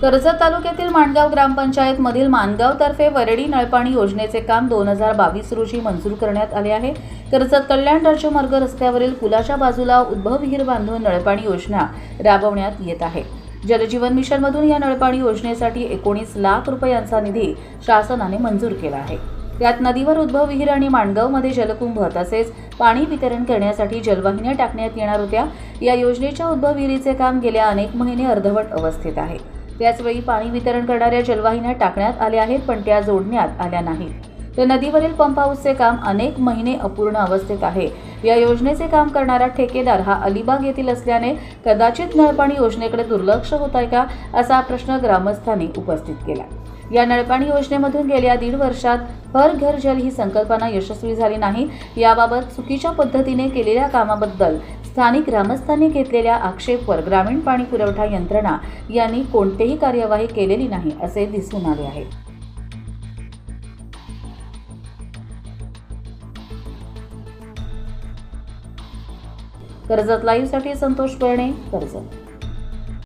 कर्जत तालुक्यातील माणगाव ग्रामपंचायत मधील मानगाव तर्फे वरडी नळपाणी योजनेचे काम दोन हजार बावीस रोजी मंजूर करण्यात आले आहे. कर्जत कल्याण राज्यमार्ग रस्त्यावरील पुलाच्या बाजूला उद्भव विहीर बांधून नळपाणी योजना राबवण्यात येत आहे. जलजीवन मिशनमधून या नळपाणी योजनेसाठी एकोणीस लाख रुपयांचा निधी शासनाने मंजूर केला आहे. त्यात नदीवर उद्भव विहीर आणि मांडगावमध्ये जलकुंभ तसेच पाणी वितरण करण्यासाठी जलवाहिन्या टाकण्यात येणार होत्या. या योजनेच्या उद्भव विहिरीचे काम गेल्या अनेक महिने अर्धवट अवस्थेत आहे. त्याचवेळी पाणी वितरण करणाऱ्या जलवाहिन्या टाकण्यात आल्या आहेत पण त्या जोडण्यात आल्या नाहीत. तर नदीवरील पंप हाऊसचे काम अनेक महिने अपूर्ण अवस्थेत आहे. या योजनेचे काम करणारा ठेकेदार हा अलिबाग येथील असल्याने कदाचित नळपाणी योजनेकडे दुर्लक्ष होत आहे का असा प्रश्न ग्रामस्थांनी उपस्थित केला. या नळपाणी योजनेमधून गेल्या दीड वर्षात हर घर जल ही संकल्पना यशस्वी झाली नाही. याबाबत चुकीच्या पद्धतीने केलेल्या कामाबद्दल स्थानिक ग्रामस्थांनी घेतलेल्या आक्षेपवर ग्रामीण पाणी पुरवठा यंत्रणा यांनी कोणतेही कार्यवाही केलेली नाही असे दिसून आले आहे. कर्जत लाईव्हसाठी संतोष बर्णे कर्जत.